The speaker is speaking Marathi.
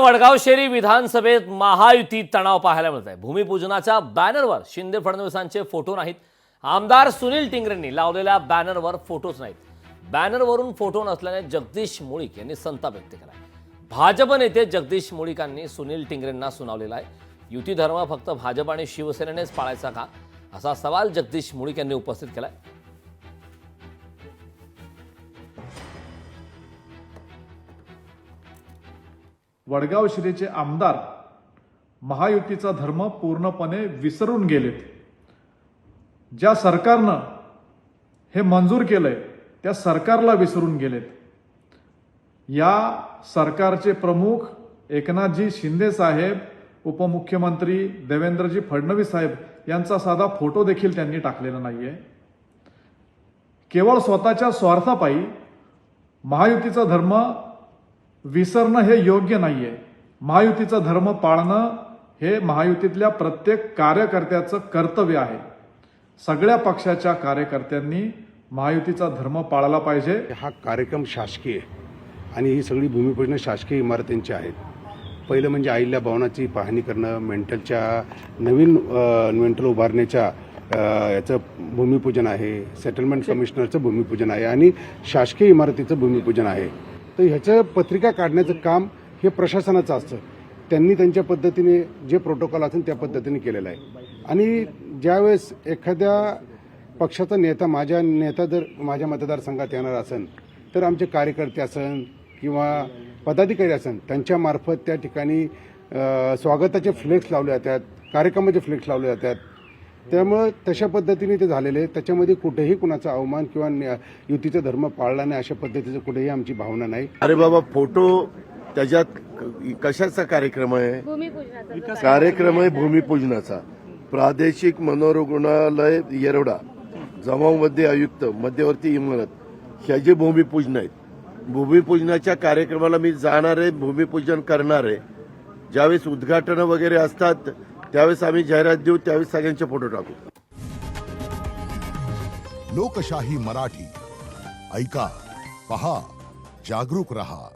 वडगाव शेरी विधानसभेत महायुती तणाव पाहायला मिळत आहे. भूमिपूजनाच्या बॅनरवर शिंदे फडणवीसांचे फोटो नाहीत. आमदार सुनील टिंगरेंनी लावलेल्या बॅनरवर फोटोच नाहीत. बॅनरवरून फोटो नसल्याने जगदीश मुळीक यांनी संताप व्यक्त केला भाजप नेते जगदीश मुळीकांनी सुनील टिंगरेंना सुनावलेला आहे. युती धर्म फक्त भाजप आणि शिवसेनेनेच पाळायचा का? असा सवाल जगदीश मुळीक यांनी उपस्थित केलाय. वडगाव शिरेचे आमदार महायुतीचा धर्म पूर्णपणे विसरून गेलेत. ज्या सरकारनं हे मंजूर केलंय त्या सरकारला विसरून गेलेत. या सरकारचे प्रमुख एकनाथजी शिंदे साहेब उपमुख्यमंत्री देवेंद्रजी फडणवीस साहेब यांचा साधा फोटो देखील त्यांनी टाकलेला नाहीये. केवळ स्वतःच्या स्वार्थापायी महायुतीचा धर्म विसरणं हे योग्य नाहीये. महायुतीचा धर्म पाळणं हे महायुतीतल्या प्रत्येक कार्यकर्त्याचं कर्तव्य आहे. सगळ्या पक्षाच्या कार्यकर्त्यांनी महायुतीचा धर्म पाळला पाहिजे. हा कार्यक्रम शासकीय आहे. आणि ही सगळी भूमिपूजन शासकीय इमारतींची आहेत. पहिलं म्हणजे अहिल्या भवनाची पाहणी करणं मेंटलच्या नवीन मेंटल उभारण्याच्या याचं भूमिपूजन आहे. सेटलमेंट कमिशनरचं भूमिपूजन आहे. आणि शासकीय इमारतीचं भूमिपूजन आहे. तर ह्याचं पत्रिका काढण्याचं काम हे प्रशासनाचं असतं. त्यांनी त्यांच्या पद्धतीने जे प्रोटोकॉल असेल त्या पद्धतीने केलेलं आहे. आणि ज्यावेळेस एखाद्या पक्षाचा नेता माझ्या नेता जर माझ्या मतदारसंघात येणार असेल तर आमचे कार्यकर्ते असन किंवा पदाधिकारी असन त्यांच्यामार्फत त्या ठिकाणी स्वागताचे फ्लेक्स लावले जातात कार्यक्रमाचे फ्लेक्स लावले जातात. त्यामुळं तशा पद्धतीने ते झालेले आहे. त्याच्यामध्ये कुठेही कुणाचा अवमान किंवा युतीचा धर्म पाळला नाही अशा पद्धतीचं कुठेही आमची भावना नाही. अरे बाबा फोटो त्याच्यात कशाचा कार्यक्रम आहे? कार्यक्रम आहे भूमिपूजनाचा. प्रादेशिक मनोरुग्णालय येरवडा जमावमध्ये आयुक्त मध्यवर्ती इमारत ह्या जे भूमिपूजन आहेत भूमिपूजनाच्या कार्यक्रमाला मी जाणार आहे भूमिपूजन करणार आहे. ज्यावेळेस उद्घाटनं वगैरे असतात त्यावेळेस आम्ही जाहिरात देऊ त्यावेळेस सगळ्यांचे फोटो टाकू. लोकशाही मराठी. ऐका पहा जागरूक रहा.